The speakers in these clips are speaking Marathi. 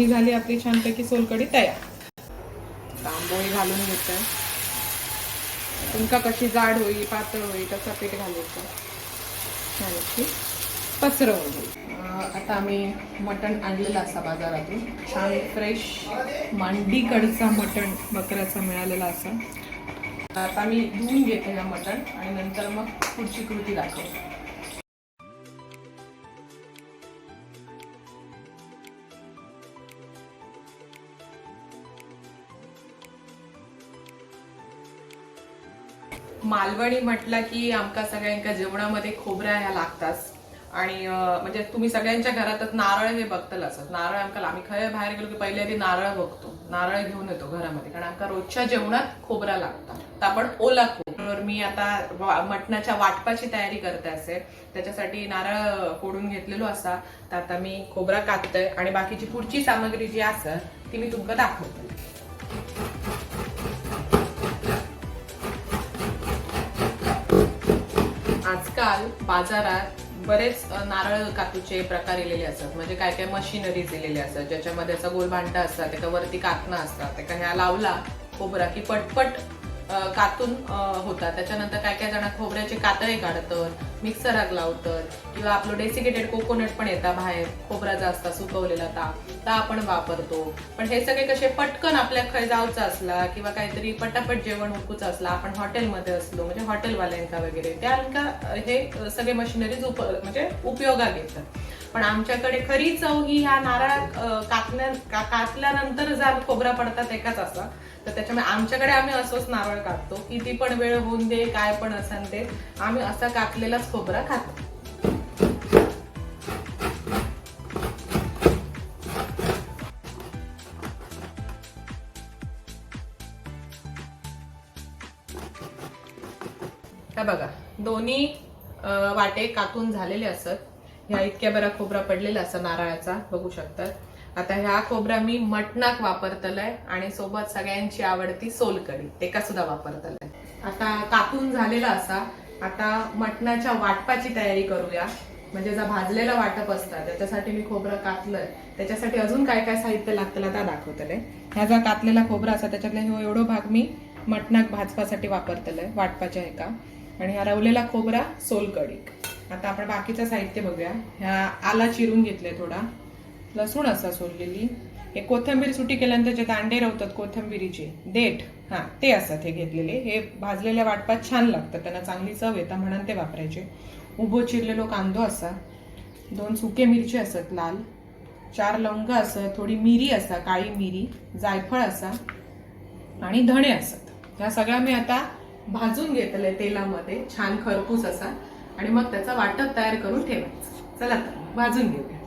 ही झाली आपली छानपैकी सोलकडी तयार. तांबोळी घालून घेतोय. तुमका कशी जाड होईल पातळ होईल तसा पीठ घालायचं. छानशी. पसरवून घेऊ आता आम्ही मटण आणलेलं असा बाजारातून. छान फ्रेश मांडीकडचा मटण बकऱ्याचा मिळालेला असा. आता मी धुवून घेते हा मटण आणि नंतर मग पुढची कृती दाखवते. मालवणी म्हटलं की आमका सगळ्यांका जेवणामध्ये खोबऱ्या ह्या लागतात आणि म्हणजे तुम्ही सगळ्यांच्या घरातच नारळ हे बघतल असत नारळ आमकाला आम्ही खरं बाहेर गेलो की पहिले आधी नारळ बघतो. नारळ घेऊन येतो घरामध्ये कारण आमका रोजच्या जेवणात खोबरा लागतात तर आपण ओला खोबर मी आता मटणाच्या वाटपाची तयारी करते असे. त्याच्यासाठी नारळ फोडून घेतलेलो असा. तर आता मी खोबरा कापतोय आणि बाकीची पुढची सामग्री जी असत ती मी तुमका दाखवते. आजकाल बाजारात बरेच नारळ कातूचे प्रकार येलेले असतात. म्हणजे काय काय मशिनरीज इलेले असतात. ज्याच्यामध्ये असा गोल भांडा असतात त्याच्यावरती कातना असतात त्या ह्या लावला खोबरा की पटपट कातून होतात. त्याच्यानंतर काय काय जण खोबऱ्याचे कातळे काढतात मिक्सराक लावतात किंवा आपलं डेसिकेटेड कोकोनट पण येतात बाहेर खोबरा जास्त सुकवलेला ता ता आपण वापरतो. पण हे सगळे कसे पटकन आपल्या खंय जावचं असला किंवा काहीतरी पटापट जेवण उकूच असला आपण हॉटेलमध्ये असलो म्हणजे हॉटेलवाल्यांका वगैरे त्यांका हे सगळे मशिनरीज उप म्हणजे उपयोगात येतात. पण आमच्याकडे खरी चव ही ह्या नारळ कातल्या का- कातल्यानंतर जर खोबरा पडतात एकाच असा तर त्याच्यामुळे आमच्याकडे आम्ही असंच नारळ कापतो. किती पण वेळ होऊन दे काय पण असन ते आम्ही असा कापलेलाच खोबरा खातो. बघा दोन्ही अं, वाटे कातून झालेले असत. ह्या इतक्या बरा खोबरा पडलेला असा नारळाचा बघू शकतात. आता ह्या खोबरा मी मटणाक वापरतलंय आणि सोबत सगळ्यांची आवडती सोलकडी तेका सुद्धा वापरतलंय. आता कातून झालेला असा. आता मटणाच्या वाटपाची तयारी करूया. म्हणजे जर भाजलेला वाटप असता त्याच्यासाठी मी खोबरं कातलंय. त्याच्यासाठी अजून काय काय साहित्य लागतं त्या दाखवतले ह्या जो कातलेला खोबरा असा त्याच्यातला हो एवढो भाग मी मटणाक भाजपासाठी वापरतलंय वाटपाच्या एका. आणि हा रवलेला खोबरा सोलकडीक आता आपण बाकीचं साहित्य बघूया. ह्या आला चिरून घेतलंय थोडा. लसूण असा सोललेली. हे कोथंबीर सुटी केल्यानंतर जे दांडे रवतात कोथंबीरीचे देठ हां ते असतात हे घेतलेले. हे भाजलेल्या वाटपात छान लागतं त्यांना चांगली चव येतं म्हणून ते वापरायचे. उभो चिरलेलो कांदो असा दोन सुके मिरची असत लाल. चार लवंग असत थोडी मिरी असा काळी मिरी जायफळ असा आणि धणे असत. ह्या सगळ्या मी आता भाजून घेतलंय तेलामध्ये छान खरपूस असा. आणि मग त्याचा वाटप तयार करून ठेवायचं. चला तर भाजून घेऊया.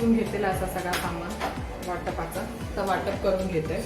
भाजून घेतलेला असा सगळा सामान वाटपाचा. तर वाटप करून घेते.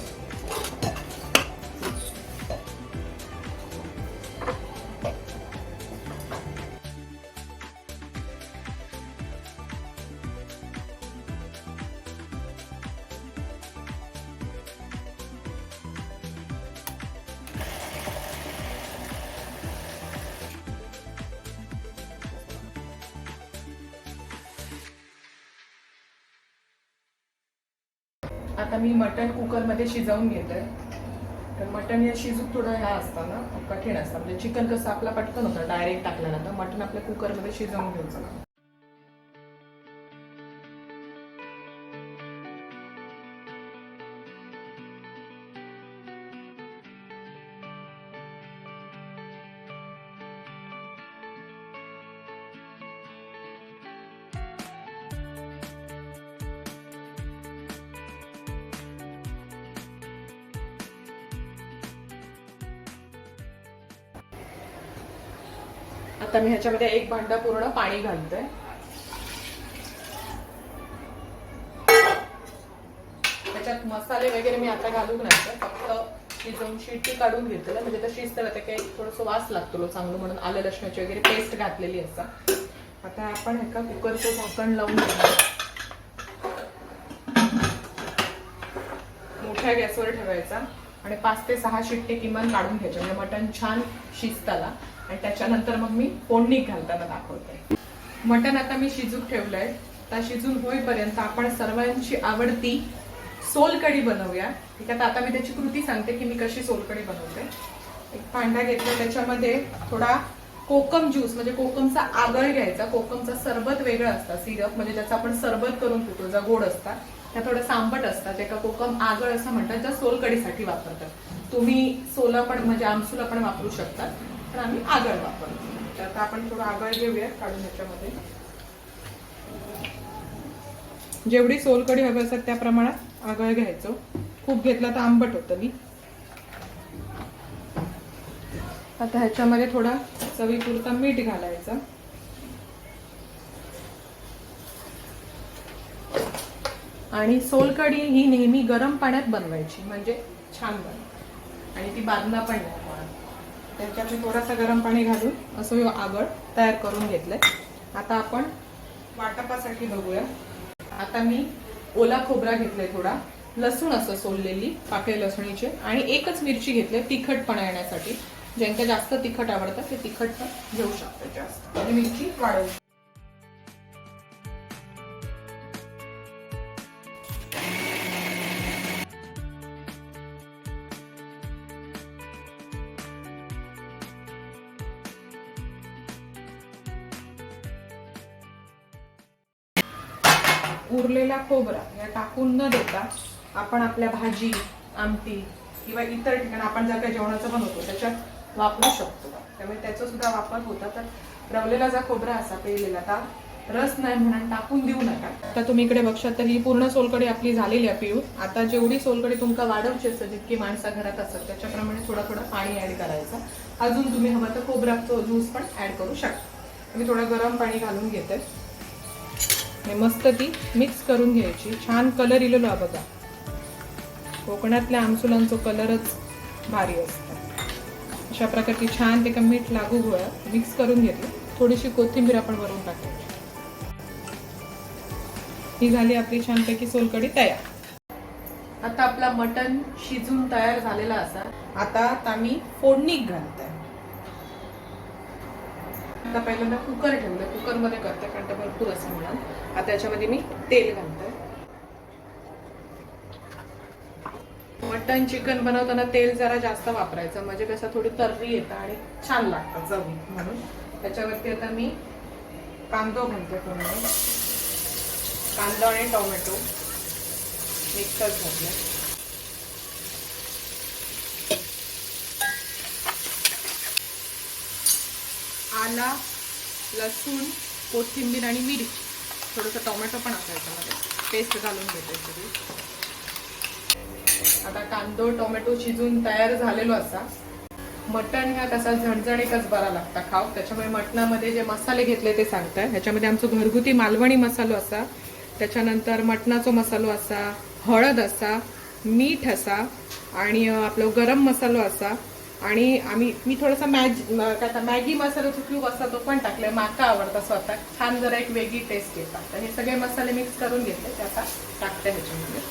आता मी मटण कुकरमध्ये शिजवून घेते तर मटण या शिजूक थोडं ह्या असतं ना कठीण असतं. म्हणजे चिकन कसं आपला पटकन होतं डायरेक्ट टाकलं जातं मटण आपल्या कुकरमध्ये शिजवून घ्यायचं आता मी ह्याच्यामध्ये एक भांडा पूर्ण पाणी घालते. त्याच्यात मसाले वगैरे मी आता घालून नाही फक्त शिजवून शिट्टी काढून घेतले म्हणजे तर शिजतं ते काही थोडंसं वास लागतो चांगलं म्हणून आलं लसणाची वगैरे पेस्ट घातलेली असता आता. आपण एका कुकरचं झाकण लावून मोठ्या गॅसवर ठेवायचा आणि पाच ते सहा शिट्टे किमान काढून घ्यायचे म्हणजे मटण छान शिजताला. आणि त्याच्यानंतर मग मी फोडणी घालताना दाखवते. मटण आता मी शिजून ठेवलंय. आता शिजून होईपर्यंत आपण सर्वांची आवडती सोलकढी बनवूया. ठीक आहे आता मी त्याची कृती सांगते की मी कशी सोलकढी बनवते. एक भांडा घेतला त्याच्यामध्ये थोडा कोकम ज्यूस म्हणजे कोकमचा आगळ घ्यायचा. कोकमचा सरबत वेगळं असतं सिरप म्हणजे ज्याचा आपण सरबत करून पितो ज्या गोड असतात. त्या थोडं सांबट असतात एका कोकम आगळ असं म्हणतात ज्या सोलकढीसाठी वापरतात. तुम्ही सोला पण म्हणजे आमसूला पण वापरू शकता. पण आम्ही आगळ वापरतो. तर आता आपण थोडं आगळ घेऊया काढून ह्याच्यामध्ये जेवढी सोलकढी हवी असतात त्या प्रमाणात आगळ घ्यायचो. खूप घेतला तर आंबट होतं मी आता ह्याच्यामध्ये थोडा चवीपुरता मीठ घालायचं. आणि सोलकढी ही नेहमी गरम पाण्यात बनवायची म्हणजे छान बन आणि ती बांधणं पण नाही. त्याच्यात मी थोडासा गरम पाणी घालून असं मी आगळ तयार करून घेतलंय. आता आपण वाटपासाठी बघूया. आता मी ओला खोबरा घेतलाय थोडा. लसूण असं सोललेली पाकळी लसणीचे आणि एकच मिरची घेतली तिखटपणा येण्यासाठी. ज्यांच्या जास्त तिखट आवडतं ते तिखट पण घेऊ शकतात जास्त. आणि मिरची वाढवू. उरलेला खोबरा या टाकून न देता आपण आपल्या भाजी आमटी किंवा इतर ठिकाणी आपण जर काही जेवणाचं बनवतो त्याच्यात वापरू शकतो. त्यामुळे त्याचा सुद्धा वापर होता. तर रवलेला जा खोबरा असा पेलेला आता रस नाही म्हणून टाकून देऊ नका. आता तुम्ही इकडे बघशात तर ही पूर्ण सोलकडी आपली झालेली आहे पिऊन आता जेवढी सोलकडी तुमका वाढवची असते जितकी माणसं घरात असतात त्याच्याप्रमाणे थोडं थोडं पाणी ऍड करायचं. अजून तुम्ही हवं तर खोबराचं ज्यूस पण ऍड करू शकता. मी थोडं गरम पाणी घालून घेते. आणि मस्त ती मिक्स करून घ्यायची. छान कलर इलेलो हा बघा. कोकणातल्या आमसुलांचो कलरच भारी असतो. अशा प्रकारची छान ते मीठ लागू गोळा मिक्स करून घेतलं. थोडीशी कोथिंबीर आपण वरून टाकायची. ही झाली आपली छानपैकी सोलकडी तयार. आता आपला मटन शिजून तयार झालेला असा. आता आता मी फोडणी घालते आता पहिल्यांदा कुकर ठेवलं कुकरमध्ये करते कारण तर भरपूर असं म्हणून. आता याच्यामध्ये मी तेल घालते. मटन चिकन बनवताना तेल जरा जास्त वापरायचं. म्हणजे कसं थोडी तर्री येतं आणि छान लागतं चवी म्हणून. त्याच्यावरती आता मी कांदो घालते थोडं. कांदा आणि टोमॅटो मिक्सच घातले. आला लसूण कोथिंबीर आणि मिरची थोडंसं टोमॅटो पण असायचं मध्ये पेस्ट घालून घेते सगळी आता कांदो टोमॅटो शिजून तयार झालेलो असा. मटण ह्या कसा झणझणीतच बरा लागता खाऊ त्याच्यामुळे मटणामध्ये जे मसाले घेतले ते सांगताय. ह्याच्यामध्ये आमचं घरगुती मालवणी मसालो असा. त्याच्यानंतर मटणाचो मसालो असा हळद असा मीठ असा आणि आपलं गरम मसालो असा. आणि आम्ही मी थोडासा मॅज काय आता मॅगी मसाल्याचा क्यूब असा तो पण टाकलाय. माका आवडता स्वतः. छान जरा एक वेगळी टेस्ट येतात. तर हे सगळे मसाले मिक्स करून घेतले. ते आता टाकते ह्याच्यामध्ये.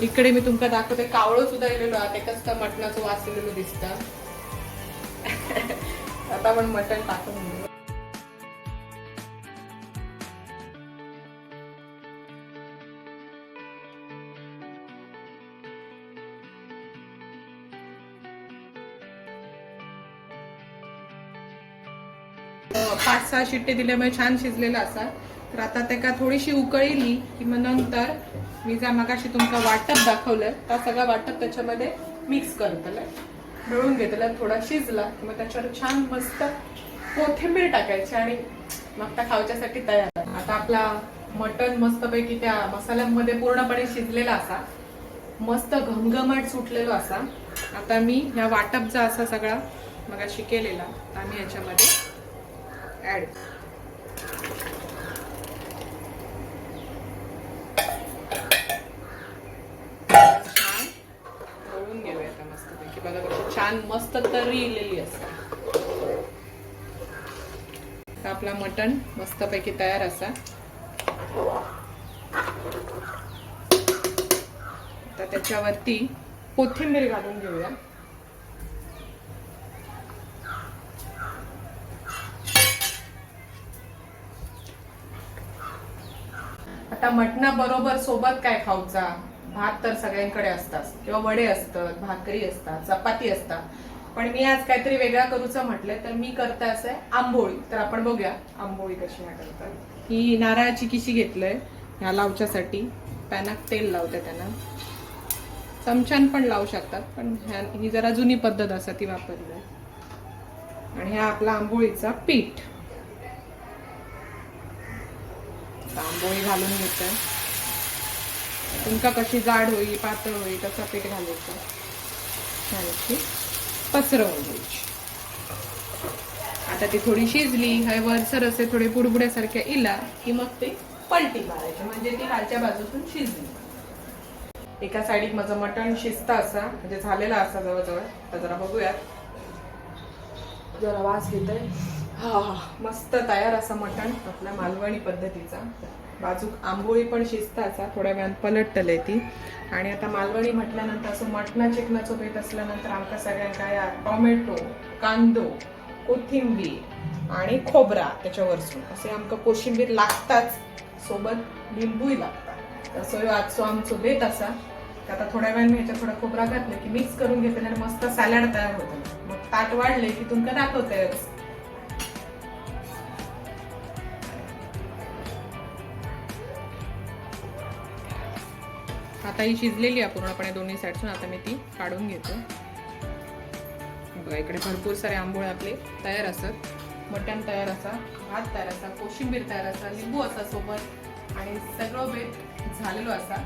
इकडे मी तुमका दाखवते. कावळो सुद्धा येलेलो आहात एकच तर मटणाचं वास येलेलो दिसत. आता आपण मटण टाकून पाच सहा शिट्टे दिल्यामुळे छान शिजलेला असा. तर आता त्याका थोडीशी उकळीली की मग नंतर मी जा मगाशी तुमका वाटप दाखवलं. त्या सगळा वाटप त्याच्यामध्ये मिक्स करतलं. मिळून घेतलं. थोडा शिजला की मग त्याच्यावर छान मस्त कोथिंबीर टाकायची आणि मग त्या खावच्यासाठी तयार. आता आपला मटण मस्तपैकी त्या मसाल्यांमध्ये पूर्णपणे शिजलेला असा. मस्त घमघमाट सुटलेलो असा. आता मी ह्या वाटप जा असा सगळा मगाशी केलेला. आता मी याच्यामध्ये ऍड छान तळून घेऊया आता मस्तपैकी. बघा कशी छान मस्त तरी इलेली असते. आता आपला मटण मस्तपैकी तयार असा. आता त्याच्यावरती कोथिंबीर घालून घेऊया. आता मटणा बरोबर सोबत काय खाऊचा? भात तर सगळ्यांकडे असतात. किंवा वडे असतात भाकरी असतात चपाती असतात. पण मी आज काहीतरी वेगळा करूचं म्हटलंय तर मी करते असं आहे आंबोळी. तर आपण बघूया आंबोळी कशी ह्या करतात ही नारळाची किशी घेतलंय ह्या लावच्यासाठी. पॅनात तेल लावते त्यांना. चमच्यान पण लावू शकतात पण ह्या ही जरा जुनी पद्धत असा ती वापरली. आहे. आणि ह्या आपला आंबोळीचा पीठ आता आंबोळी घालून घेतोय. तुमका कशी जाड होईल पातळ होईल तसं पीठ घालायचं? छानशी पसरवून घ्यायची. आता ती थोडी शिजली हाय वरसर असे थोडे बुडबुड्यासारख्या इला की मग ते पलटी मारायची म्हणजे ती खालच्या बाजूतून शिजली. एका साईडीक माझं मटण शिजता असा म्हणजे झालेला असा जवळजवळ. तर जरा बघूयात. जरा वास घेतोय हा मस्त तयार असा मटण आपल्या मालवणी पद्धतीचा. बाजूक आंबोळी पण शिजताचा असा थोड्या वेळात पलटतले ती. आणि आता मालवणी म्हटल्यानंतर असं मटणा चिकनाचं बेत असल्यानंतर आमका सगळ्यांना या टोमॅटो कांदो कोथिंबीर आणि खोबरा त्याच्यावरसून. असे आमकां कोशिंबीर लागताच. सोबत लिंबूही लागतात. असं ह्यो आजचो आमचो बेत असा. आता थोड्या वेळाने मी ह्याच्यात थोडा खोबरा घातलं की मिक्स करून घेतले आणि मस्त सॅलड तयार होतं. मग ताट वाढले की तुमका दाखवतंयच आता ही शिजलेली आहे पूर्णपणे दोन्ही साईडसून. आता मी ती काढून घेतो. बघा इकडे भरपूर सारे आंबोळे आपले तयार असत मटण तयार असा भात तयार असा कोशिंबीर तयार असा लिंबू असा सोबत आणि सगळं वेळ झालेलो असा.